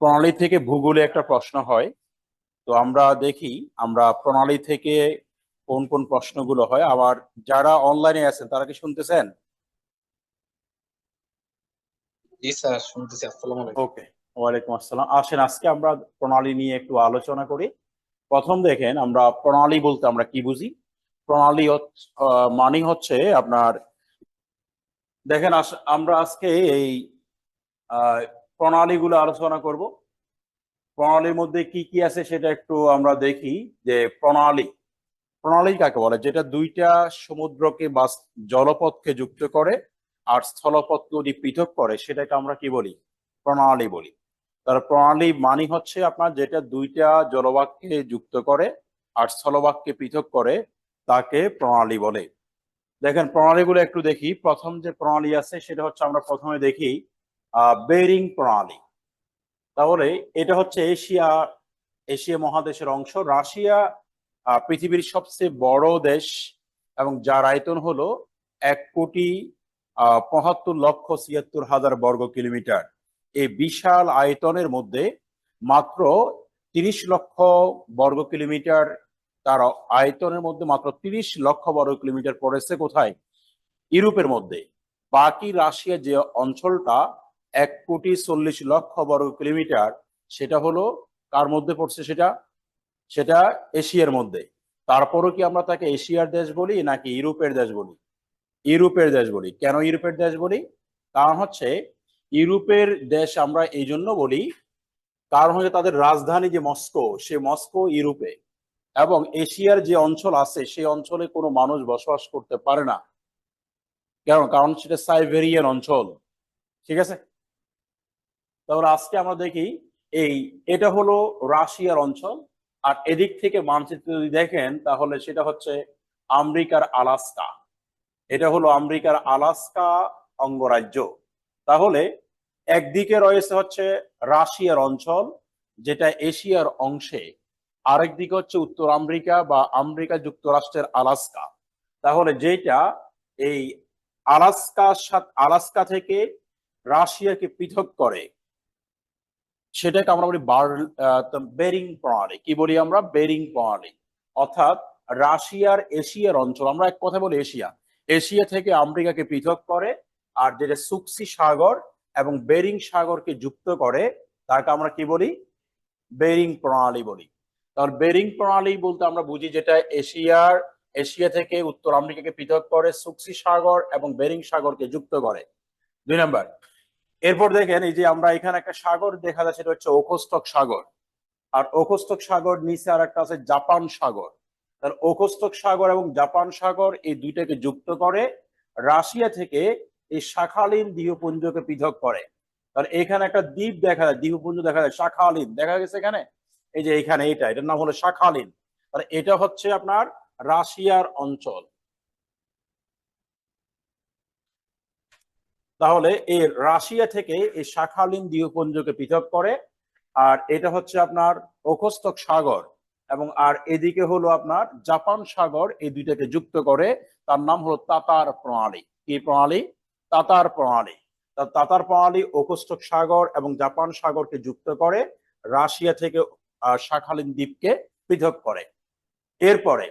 প্রণালী থেকে ভূগোলে একটা প্রশ্ন হয়। তো আমরা দেখি আমরা প্রণালী থেকে কোন কোন প্রশ্নগুলো হয়। আবার যারা অনলাইনে আছেন তারা কি শুনতেছেন? জি স্যার শুনতেছি। আসসালামু আলাইকুম। ওকে ওয়ালাইকুম আসসালাম। আসেন আজকে আমরা প্রণালী নিয়ে একটু আলোচনা করি। প্রথম দেখেন আমরা প্রণালী বলতে আমরা কি বুঝি? প্রণালী মানে হচ্ছে আপনার দেখেন আমরা আজকে এই প্রণালীগুলো আলোচনা করব। প্রণালীর মধ্যে কি কি আছে সেটা একটু আমরা দেখি যে প্রণালী প্রণালী কাকে বলে? যেটা দুইটা সমুদ্রকে বা জলপথকে যুক্ত করে আর স্থলপথকে পৃথক করে, সেটাকে আমরা কি বলি? প্রণালী বলি। তার প্রণালী মানে হচ্ছে আপনার যেটা দুইটা জলবাক্যে যুক্ত করে আর স্থলবাক্যে পৃথক করে, তাকে প্রণালী বলে। দেখেন, প্রণালীগুলো একটু দেখি। প্রথম যে প্রণালী আছে, সেটা হচ্ছে আমরা প্রথমে দেখি বেরিং প্রণালী। তাহলে এটা হচ্ছে এশিয়া এশিয়া মহাদেশের অংশ। রাশিয়া পৃথিবীর সবচেয়ে বড় দেশ এবং যার আয়তন হলো এক কোটি পঁচাত্তর লক্ষ ছিয়াত্তর হাজার বর্গ কিলোমিটার। এই বিশাল আয়তনের মধ্যে মাত্র তিরিশ লক্ষ বর্গ কিলোমিটার তার আয়তনের মধ্যে মাত্র তিরিশ লক্ষ বর্গ কিলোমিটার পড়েছে কোথায়? ইউরোপের মধ্যে। বাকি রাশিয়া যে অঞ্চলটা এক কোটি চল্লিশ লক্ষ বর্গ কিলোমিটার, সেটা হলো কার মধ্যে পড়ছে সেটা? সেটা এশিয়ার মধ্যে। তারপরও কি আমরা তাকে এশিয়ার দেশ বলি নাকি ইউরোপের দেশ বলি? ইউরোপের দেশ বলি। কেন ইউরোপের দেশ বলি? কারণ হচ্ছে ইউরোপের দেশ আমরা এই জন্য বলি, কারণ হচ্ছে তাদের রাজধানী যে মস্কো, সে মস্কো ইউরোপে। এবং এশিয়ার যে অঞ্চল আছে, সেই অঞ্চলে কোনো মানুষ বসবাস করতে পারে না। কারণ কারণ সেটা সাইবেরিয়ান অঞ্চল। ঠিক আছে? তাহলে আজকে আমরা দেখি এই, এটা হলো রাশিয়ার অঞ্চল। আর এদিক থেকে মানচিত্র যদি দেখেন, তাহলে সেটা হচ্ছে আমেরিকার আলাস্কা। এটা হলো আমেরিকার আলাস্কা অঙ্গরাজ্য। তাহলে একদিকে রয়েছে হচ্ছে রাশিয়ার অঞ্চল, যেটা এশিয়ার অংশে। আরেক দিকে হচ্ছে উত্তর আমেরিকা বা আমেরিকা যুক্তরাষ্ট্রের আলাস্কা। তাহলে যেটা এই আলাস্কার সাথে, আলাস্কা থেকে রাশিয়াকে পৃথক করে সেটাকে আমরা বলি বার বেরিং প্রণালী। কি বলি আমরা? বেরিং প্রণালী। অর্থাৎ রাশিয়ার এশিয়ার অঞ্চল। আমরা এক কথা বলি এশিয়া। এশিয়া থেকে আমেরিকাকে পৃথক করে আর যেটা সুক্সি সাগর এবং বেরিং সাগরকে যুক্ত করে, তাকে আমরা কি বলি? বেরিং প্রণালী বলি। তাহলে বেরিং প্রণালী বলতে আমরা বুঝি যেটা এশিয়ার, এশিয়া থেকে উত্তর আমেরিকাকে পৃথক করে, সুক্সি সাগর এবং বেরিং সাগরকে যুক্ত করে। দুই নাম্বার এরপর দেখেন, এই যে আমরা এখানে একটা সাগর দেখা যাচ্ছে সেটা হচ্ছে ওখস্তক সাগর। আর ওখস্তক সাগর নিচে আর একটা আছে জাপান সাগর। তাহলে ওখস্তক সাগর এবং জাপান সাগর এই দুইটাকে যুক্ত করে, রাশিয়া থেকে এই শাখালীন দ্বীপপুঞ্জকে পৃথক করে। তাহলে এখানে একটা দ্বীপ দেখা যায়, দ্বীপপুঞ্জ দেখা যায়, শাখালীন। দেখা গেছে এখানে? এই যে এখানে এটা এটার নাম হলো শাখালীন। তাহলে এটা হচ্ছে আপনার রাশিয়ার অঞ্চল। তাহলে এই রাশিয়া থেকে এই শাখালীন দ্বীপপুঞ্জকে পৃথক করে, আর এটা হচ্ছে আপনার ওখস্তক সাগর, এবং আর এদিকে হলো আপনার জাপান সাগর, এই দুইটাকে যুক্ত করে, তার নাম হলো তাতার প্রণালী। কি প্রণালী? তাতার প্রণালী। তাতার প্রণালী ওকস্তক সাগর এবং জাপান সাগরকে যুক্ত করে, রাশিয়া থেকে শাখালীন দ্বীপকে পৃথক করে। এরপরে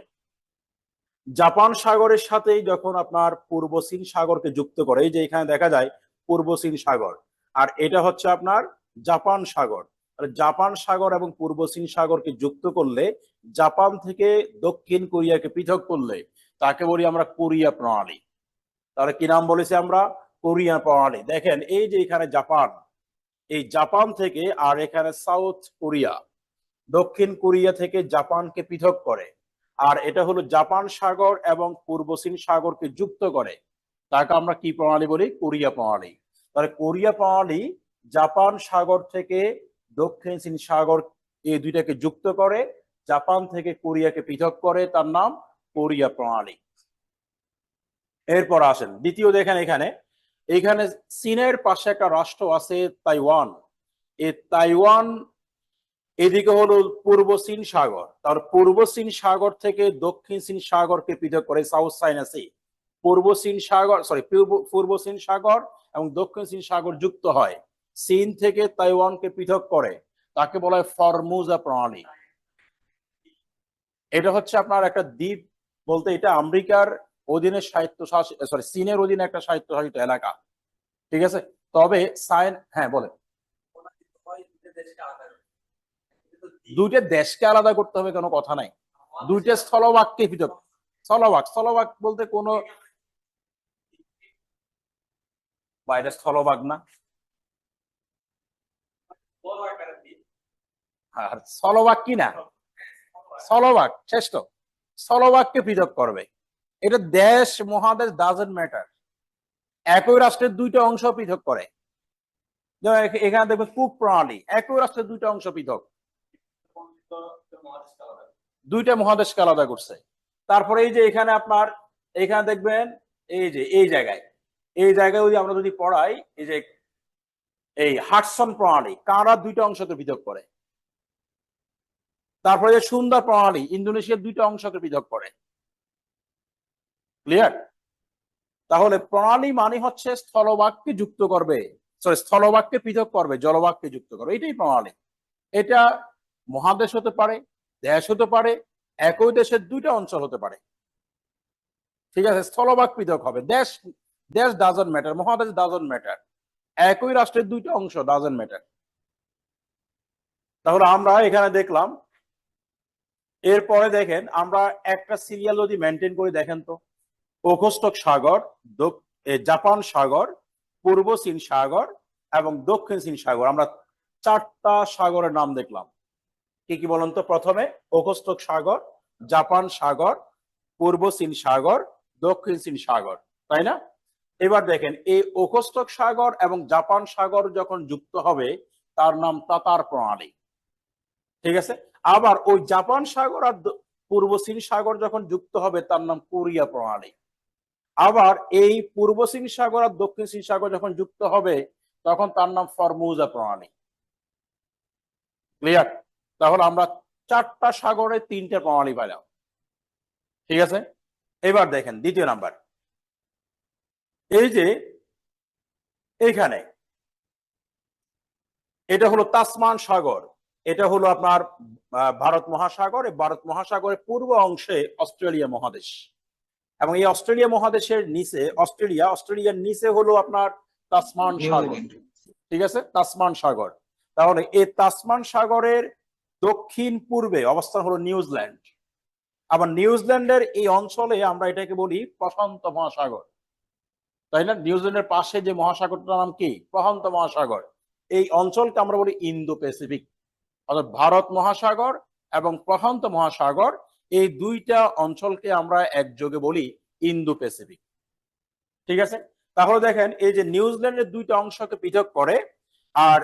জাপান সাগরের সাথেই যখন আপনার পূর্ব চীন সাগরকে যুক্ত করে, এই যে এখানে দেখা যায় পূর্ব চীন সাগর, আর এটা হচ্ছে আপনার জাপান সাগর। জাপান সাগর এবং পূর্ব চীন সাগরকে যুক্ত করলে, জাপান থেকে দক্ষিণ কোরিয়াকে পৃথক করলে, তাকে বলি আমরা কোরিয়া প্রণালী। তাহলে কি নাম বলেছি আমরা? কোরিয়া প্রণালী। দেখেন, এই যে এখানে জাপান, এই জাপান থেকে আর এখানে সাউথ কোরিয়া, দক্ষিণ কোরিয়া থেকে জাপানকে পৃথক করে। আর এটা হলো জাপান সাগর এবং পূর্ব চীন সাগরকে যুক্ত করে। তাকে আমরা কি প্রণালী বলি? কোরিয়া প্রণালী। তাহলে কোরিয়া প্রণালী জাপান সাগর থেকে দক্ষিণ চীন সাগর এই দুইটাকে যুক্ত করে, জাপান থেকে কোরিয়াকে পৃথক করে, তার নাম কোরিয়া প্রণালী। এরপর আসেন, দ্বিতীয় দেখেন এখানে। এখানে চীনের পাশে একটা রাষ্ট্র আছে তাইওয়ান। এই তাইওয়ান এদিকে হলো পূর্ব চীন সাগর। তার পূর্ব চীন সাগর থেকে দক্ষিণ চীন সাগরকে পৃথক করে সাউথ চাইনা সি। পূর্ব চীন সাগর সরি পূর্ব চীন সাগর এবং দক্ষিণ চীন সাগর যুক্ত হয়। চীন থেকে তাইওয়ানকে পৃথক করে। তাকে বলা হয় ফরমুজা প্রণালী। এটা হচ্ছে আপনার একটা দ্বীপ বলতে এটা আমেরিকার অধীনে সাহিত্য সরি চীনের অধীনে একটা স্বায়ত্তশাসিত এলাকা। ঠিক আছে? তবে সাইন হ্যাঁ বলেন। দুইটা দেশকে আলাদা করতে হবে কোনো কথা নাই। দুইটা স্থলভাগকে পৃথক। স্থলভাগ স্থলভাগ বলতে কোনো বা এটা স্থলভাগ না। আর কি না? শ্রেষ্ঠ। পৃথক করবে। এটা দেশ, মহাদেশ ডাজেন্ট ম্যাটার একই রাষ্ট্রের দুইটা অংশ পৃথক করে। এখানে দেখবেন কুক প্রণালী একই রাষ্ট্রের দুইটা অংশ পৃথক। দুইটা মহাদেশকে আলাদা করছে। তারপরে এই যে এখানে আপনার, এখানে দেখবেন এই যে, এই জায়গায় এই জায়গায় যদি আমরা যদি পড়াই, এই যে এই হাটসন প্রণালী, কারা দুইটা অংশকে পৃথক করে? তারপরে যে সুন্দর প্রণালী, ইন্দোনেশিয়ার দুইটা অংশকে পৃথক করে। ক্লিয়ার তাহলে প্রণালী মানে হচ্ছে স্থলভাগকে যুক্ত করবে সরি স্থলভাগকে পৃথক করবে, জলভাগকে যুক্ত করবে, এটাই প্রণালী। এটা মহাদেশ হতে পারে, দেশ হতে পারে, একই দেশের দুইটা অঞ্চল হতে পারে। ঠিক আছে, স্থলভাগ পৃথক হবে। দেশ দেশ ডাজন ম্যাটার মহাদেশ ডাজন ম্যাটার একই রাষ্ট্রের দুইটা অংশ ডাজন ম্যাটার তাহলে আমরা এখানে দেখলাম, এরপরে দেখেন, আমরা একটা সিরিয়াল যদি মেনটেন করে, দেখেন তো ওকোস্টক সাগর জাপান সাগর, পূর্ব চীন সাগর এবং দক্ষিণ চীন সাগর। আমরা চারটা সাগরের নাম দেখলাম। কি কি বলুন তো? প্রথমে ওকোস্টক সাগর, জাপান সাগর, পূর্ব চীন সাগর, দক্ষিণ চীন সাগর, তাই না? এবার দেখেন, এই ওকোস্টক সাগর এবং জাপান সাগর যখন যুক্ত হবে, তার নাম তাতার প্রণালী। ঠিক আছে? আবার ওই জাপান সাগর আর পূর্ব চীন সাগর যখন যুক্ত হবে, তার নাম কোরিয়া প্রণালী। আবার এই পূর্ব চীন সাগর আর দক্ষিণ চীন সাগর যখন যুক্ত হবে, তখন তার নাম ফরমুজা প্রণালী। ক্লিয়ার? তাহলে আমরা চারটা সাগরে তিনটে প্রণালী পেলাম ঠিক আছে? এবার দেখেন দ্বিতীয় নাম্বার। এই যে এইখানে এটা হলো তাসমান সাগর এটা হলো আপনার ভারত মহাসাগর ভারত মহাসাগরের পূর্ব অংশে অস্ট্রেলিয়া মহাদেশ। এবং এই অস্ট্রেলিয়া মহাদেশের নিচে অস্ট্রেলিয়া অস্ট্রেলিয়ার নিচে হলো আপনার তাসমান সাগর। ঠিক আছে? তাসমান সাগর। তাহলে এই তাসমান সাগরের দক্ষিণ পূর্বে, অবস্থান হলো নিউজিল্যান্ড। আবার নিউজিল্যান্ডের এই অঞ্চলে আমরা এটাকে বলি প্রশান্ত মহাসাগর। তাই না? নিউজিল্যান্ডের পাশে যে মহাসাগরটার নাম কি? প্রশান্ত মহাসাগর। এই অঞ্চলকে আমরা বলি ইন্দো প্যাসিফিক অর্থাৎ ভারত মহাসাগর এবং প্রশান্ত মহাসাগর, এই দুইটা অঞ্চলকে আমরা একযোগে বলি ইন্দো প্যাসিফিক ঠিক আছে? তাহলে দেখেন, এই যে নিউজিল্যান্ডের দুইটা অংশকে পৃথক করে, আর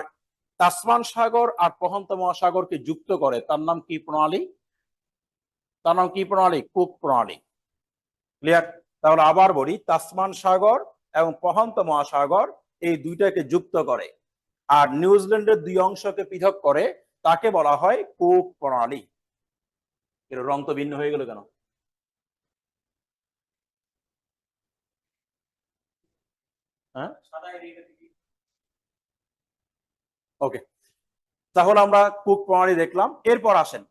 তাসমান সাগর আর প্রশান্ত মহাসাগরকে যুক্ত করে। তার নাম কি প্রণালী? তার নাম কি প্রণালী? কুক প্রণালী। ক্লিয়ার তাহলে আবার বলি তাসমান সাগর এবং প্রশান্ত মহাসাগর এই দুইটাকে যুক্ত করে আর নিউজিল্যান্ডের দুই অংশকে পৃথক করে, তাকে বলা হয় কুক প্রণালী। এর রং তো ভিন্ন হয়ে গেল কেন? হ্যাঁ? ওকে তাহলে আমরা কুক প্রণালী দেখলাম। এরপর আসেন।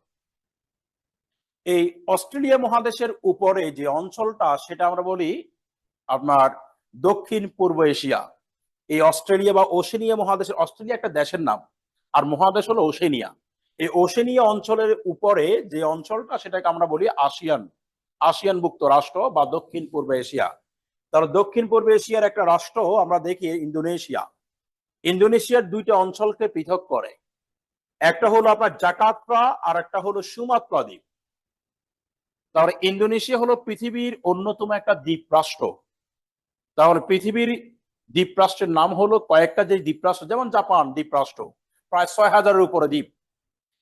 এই অস্ট্রেলিয়া মহাদেশের উপরে যে অঞ্চলটা, সেটা আমরা বলি আপনার দক্ষিণ পূর্ব এশিয়া। এই অস্ট্রেলিয়া বা ওশেনিয়া মহাদেশের, অস্ট্রেলিয়া একটা দেশের নাম, আর মহাদেশ হলো ওশেনিয়া। এই ওশেনিয়া অঞ্চলের উপরে যে অঞ্চলটা, সেটাকে আমরা বলি আসিয়ান আসিয়ান মুক্ত রাষ্ট্র বা দক্ষিণ পূর্ব এশিয়া। তাহলে দক্ষিণ পূর্ব এশিয়ার একটা রাষ্ট্র আমরা দেখি ইন্দোনেশিয়া। ইন্দোনেশিয়ার দুইটা অঞ্চলকে পৃথক করে। একটা হলো আপনার জাকার্তা আর একটা হলো সুমাত্রা দ্বীপ। তাহলে ইন্দোনেশিয়া হলো পৃথিবীর অন্যতম একটা দ্বীপ রাষ্ট্র তাহলে পৃথিবীর দ্বীপরাষ্ট্রের নাম হলো কয়েকটা যে দ্বীপরাষ্ট্র, যেমন জাপান দ্বীপরাষ্ট্র, প্রায় ছয় হাজারের উপরে দ্বীপ।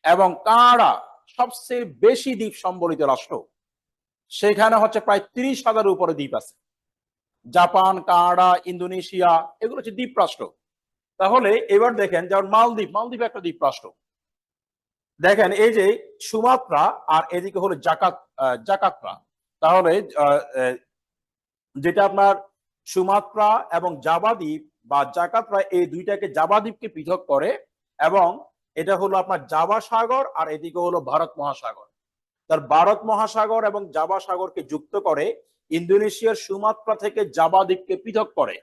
এবং কানাডা সবচেয়ে বেশি দ্বীপ সম্বলিত রাষ্ট্র। সেখানে হচ্ছে প্রায় তিরিশ হাজারের উপরে দ্বীপ আছে। জাপান, কানাডা, ইন্দোনেশিয়া, এগুলো হচ্ছে দ্বীপরাষ্ট্র। তাহলে এবার দেখেন, যেমন মালদ্বীপ মালদ্বীপ একটা দ্বীপরাষ্ট্র দেখেন, এই যে সুমাত্রা আর এদিকে হলো জাকাত জাকাত্রা। তাহলে যেটা আপনার সুমাত্রা এবং জাভা দ্বীপ বা জাকাত্রা, এই দুইটাকে জাভা দ্বীপকে পৃথক করে এবং এটা হলো আপনার জাভা সাগর আর এদিকে হলো ভারত মহাসাগর। তার ভারত মহাসাগর এবং জাভা সাগরকে যুক্ত করে ইন্দোনেশিয়ার সুমাত্রা থেকে জাভা দ্বীপকে পৃথক করে।